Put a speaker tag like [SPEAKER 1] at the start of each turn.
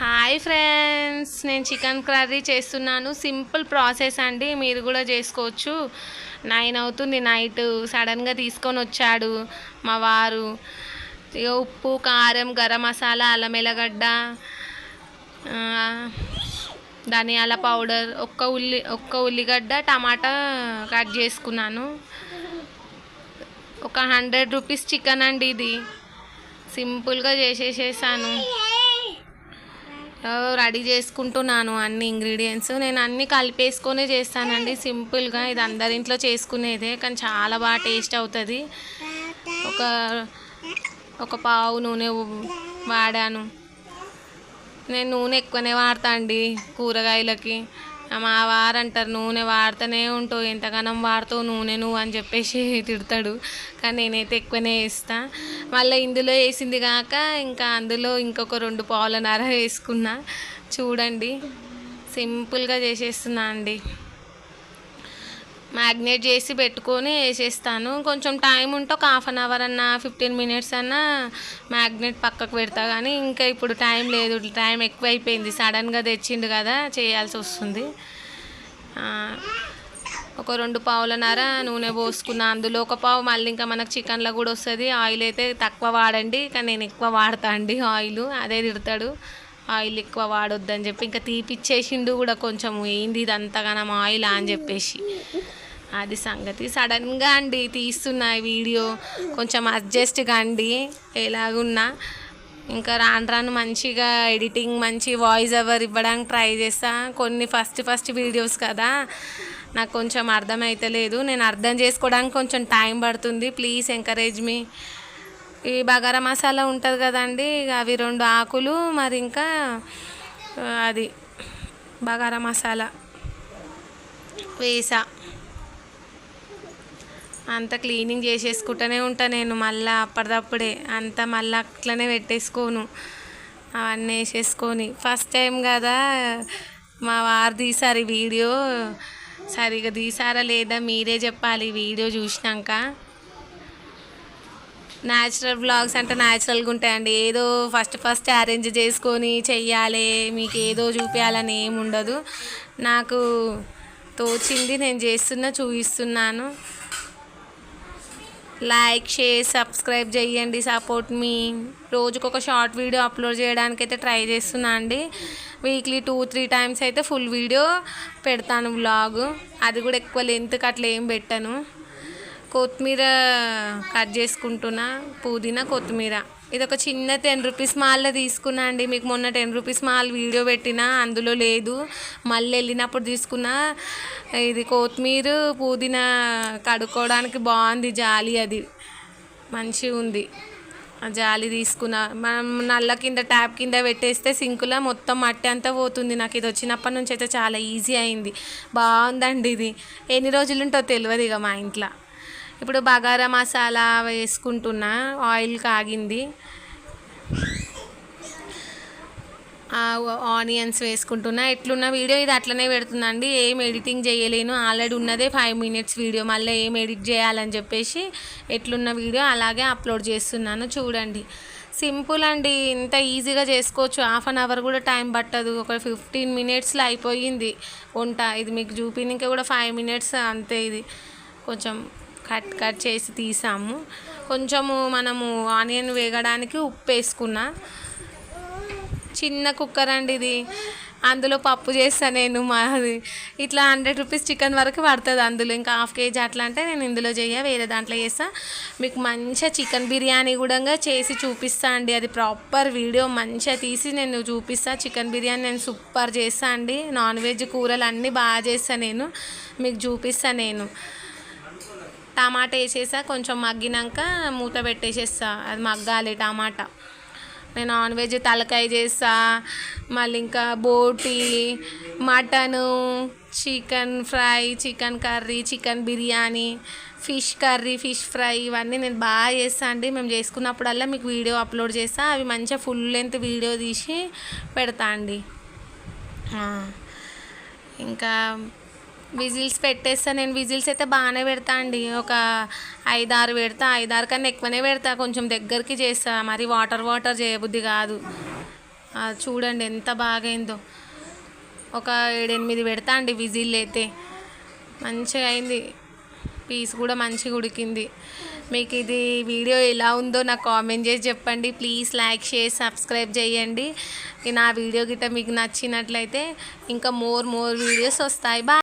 [SPEAKER 1] Hi friends నేను chicken curry చేస్తున్నాను. Simple process అండి మీరు కూడా చేసుకోవచ్చు. నైన్ అవుతుంది నైట్ సడన్గా తీసుకొని వచ్చాడు మా వారు. ఉప్పు కారం గరం మసాలా అల్లం ఎల్లగడ్డ ధనియాల పౌడర్ ఒక్క ఉల్లి ఒక్క ఉల్లిగడ్డ టమాటా కట్ చేసుకున్నాను. ఒక హండ్రెడ్ రూపీస్ చికెన్ అండి ఇది. సింపుల్గా చేసేసేసాను. రెడీ చేసుకుంటున్నాను అన్ని ఇంగ్రీడియంట్స్. నేను అన్నీ కలిపేసుకొనే చేస్తానండి సింపుల్గా. ఇది అందరింట్లో చేసుకునేదే కానీ చాలా బాగా టేస్ట్ అవుతుంది. ఒక ఒక పావు నూనె వాడాను. నేను నూనె ఎక్కువనే వాడతా అండి కూరగాయలకి. మా వారు అంటారు నూనె వాడుతూనే ఉంటావు ఎంతగానం వాడుతావు నూనె నువ్వు అని చెప్పేసి తిడతాడు. కానీ నేనైతే ఎక్కువనే వేస్తా. మళ్ళీ ఇందులో వేసింది కాక ఇంకా అందులో ఇంకొక రెండు పావులన్నర వేసుకున్నా. చూడండి సింపుల్గా చేసేస్తున్నా అండి. మ్యాగ్నేట్ చేసి పెట్టుకొని వేసేస్తాను. కొంచెం టైం ఉంటే ఒక హాఫ్ అన్ అవర్ అన్న ఫిఫ్టీన్ మినిట్స్ అన్న మ్యాగ్నెట్ పక్కకు పెడతా. కానీ ఇంకా ఇప్పుడు టైం లేదు. టైం ఎక్కువ అయిపోయింది సడన్గా తెచ్చిండు కదా చేయాల్సి వస్తుంది. ఒక రెండు పావులన్నర నూనె పోసుకున్నా. అందులో ఒక పావు మళ్ళీ ఇంకా మనకు చికెన్లో కూడా వస్తుంది. ఆయిల్ అయితే తక్కువ వాడండి. కానీ నేను ఎక్కువ వాడతా అండి ఆయిల్. అదే తిడతాడు. ఆయిల్ ఎక్కువ వాడొద్దని చెప్పి. ఇంకా తీపిచ్చేసిండు కూడా కొంచెం. ఏంది ఇది అంతగానం ఆయిల్ అని చెప్పేసి. అది సంగతి. సడన్గా అండి తీస్తున్నా వీడియో. కొంచెం అడ్జస్ట్ కండి. ఎలాగున్నా. ఇంకా రాను రాను మంచిగా ఎడిటింగ్ మంచి వాయిస్ ఎవర్ ఇవ్వడానికి ట్రై చేస్తా. కొన్ని ఫస్ట్ ఫస్ట్ వీడియోస్ కదా. నాకు కొంచెం అర్థమైతలేదు నేను అర్థం చేసుకోవడానికి కొంచెం టైం పడుతుంది. ప్లీజ్ ఎంకరేజ్ మీ ఈ బగారా మసాలా ఉంటుంది కదండి అవి రెండు ఆకులు మరి ఇంకా అది బగారా మసాలా వేసా. అంత క్లీనింగ్ చేసేసుకుంటూనే ఉంటాను నేను మళ్ళీ అప్పటిదప్పుడే. అంతా మళ్ళీ అట్లనే పెట్టేసుకోను. అవన్నీ వేసేసుకొని. ఫస్ట్ టైం కదా మా వారు తీసారు వీడియో. సరిగా తీసారా లేదా మీరే చెప్పాలి వీడియో చూసినాక. న్యాచురల్ బ్లాగ్స్ అంటే న్యాచురల్గా ఉంటాయండి. ఏదో ఫస్ట్ ఫస్ట్ అరేంజ్ చేసుకొని చెయ్యాలి మీకు ఏదో చూపించాలని ఏమి ఉండదు నాకు తోచింది నేను చేస్తున్నా చూపిస్తున్నాను. లైక్ షేర్ సబ్స్క్రైబ్ చేయండి సపోర్ట్ మీ. రోజుకొక ఒక షార్ట్ వీడియో అప్లోడ్ చేయడానికి అయితే ట్రై చేస్తున్నా అండి. వీక్లీ టూ త్రీ టైమ్స్ అయితే ఫుల్ వీడియో పెడతాను వ్లాగ్ అది కూడా ఎక్కువ లెంత్కి అట్లా ఏం పెట్టను. కొత్తిమీర కట్ చేసుకుంటున్నా పుదీనా కొత్తిమీర. ఇది ఒక చిన్న టెన్ రూపీస్ మాల్లో తీసుకున్నా అండి. మీకు మొన్న టెన్ రూపీస్ మాల్ వీడియో పెట్టినా అందులో లేదు. మళ్ళీ వెళ్ళినప్పుడు తీసుకున్నా. ఇది కొత్తిమీర పుదీనా కడుక్కోవడానికి బాగుంది జాలి అది. మంచిగా ఉంది. ఆ జాలి తీసుకున్నా. మనం నల్ల కింద ట్యాప్ కింద పెట్టేస్తే సింకులో మొత్తం మట్టి అంతా పోతుంది. నాకు ఇది వచ్చినప్పటి నుంచి అయితే చాలా ఈజీ అయింది. బాగుందండి ఇది. ఎన్ని రోజులు ఉంటో తెలియదు ఇక మా ఇంట్లో. ఇప్పుడు బగారా మసాలా వేసుకుంటున్నా. ఆయిల్ కాగింది. ఆనియన్స్ వేసుకుంటున్నా. ఎట్లున్న వీడియో ఇది అట్లనే పెడుతుందండి. ఏం ఎడిటింగ్ చేయలేను. ఆల్రెడీ ఉన్నదే ఫైవ్ మినిట్స్ వీడియో. మళ్ళీ ఏం ఎడిట్ చేయాలని చెప్పేసి ఎట్లున్న వీడియో అలాగే అప్లోడ్ చేస్తున్నాను. చూడండి. సింపుల్ అండి. ఇంత ఈజీగా చేసుకోవచ్చు. హాఫ్ అన్ అవర్ కూడా టైం పట్టదు. ఒక ఫిఫ్టీన్ మినిట్స్లో అయిపోయింది వంట. ఇది మీకు చూపించక కూడా ఫైవ్ మినిట్స్ అంతే ఇది. కొంచెం కట్ కట్ చేసి తీసాము. కొంచెము మనము ఆనియన్ వేగడానికి ఉప్పు వేసుకున్నా. చిన్న కుక్కర్ అండి ఇది. అందులో పప్పు చేస్తా నేను మాది. ఇట్లా హండ్రెడ్ రూపీస్ చికెన్ వరకు పడుతుంది అందులో. ఇంకా హాఫ్ కేజీ అట్లా అంటే నేను ఇందులో చేయ వేరే దాంట్లో చేస్తా. మీకు మంచిగా చికెన్ బిర్యానీ కూడా చేసి చూపిస్తా అండి. అది ప్రాపర్ వీడియో మంచిగా తీసి నేను చూపిస్తా. చికెన్ బిర్యానీ నేను సూపర్ చేస్తా అండి. నాన్ వెజ్ కూరలు అన్నీ బాగా చేస్తా నేను. మీకు చూపిస్తా నేను. టమాటా వేసేసా కొంచెం మగ్గినాక మూత పెట్టేసేస్తా. అది మగ్గాలి టమాటా. నేను నాన్ వెజ్ తలకాయ చేస్తా. మళ్ళీ ఇంకా బోటి mutton chicken fry chicken curry chicken biryani fish curry fish fry ఇవన్నీ నేను బాగా చేస్తా అండి. మేము చేసుకున్నప్పుడల్లా మీకు వీడియో అప్లోడ్ చేస్తా. అవి మంచిగా ఫుల్ లెంత్ వీడియో తీసి పెడతా అండి. ఇంకా విజిల్స్ పెట్టేస్తా నేను విజిల్స్ అయితే బాగానే పెడతా అండి. ఒక ఐదారు పెడతా ఐదారు కన్నా ఎక్కువనే పెడతా కొంచెం దగ్గరికి చేస్తా. మరి వాటర్ వాటర్ చేయబుద్ధి కాదు. చూడండి ఎంత బాగైందో. ఒక ఏడెనిమిది పెడతా అండి విజిల్ అయితే. మంచిగా అయింది. పీస్ కూడా మంచిగా ఉడికింది. మీకు ఇది వీడియో ఎలా ఉందో నాకు కామెంట్ చేసి చెప్పండి. ప్లీజ్ లైక్ షేర్ సబ్స్క్రైబ్ చేయండి. నా వీడియో గిట్ట మీకు నచ్చినట్లయితే ఇంకా మోర్ మోర్ వీడియోస్ వస్తాయి. బాయ్.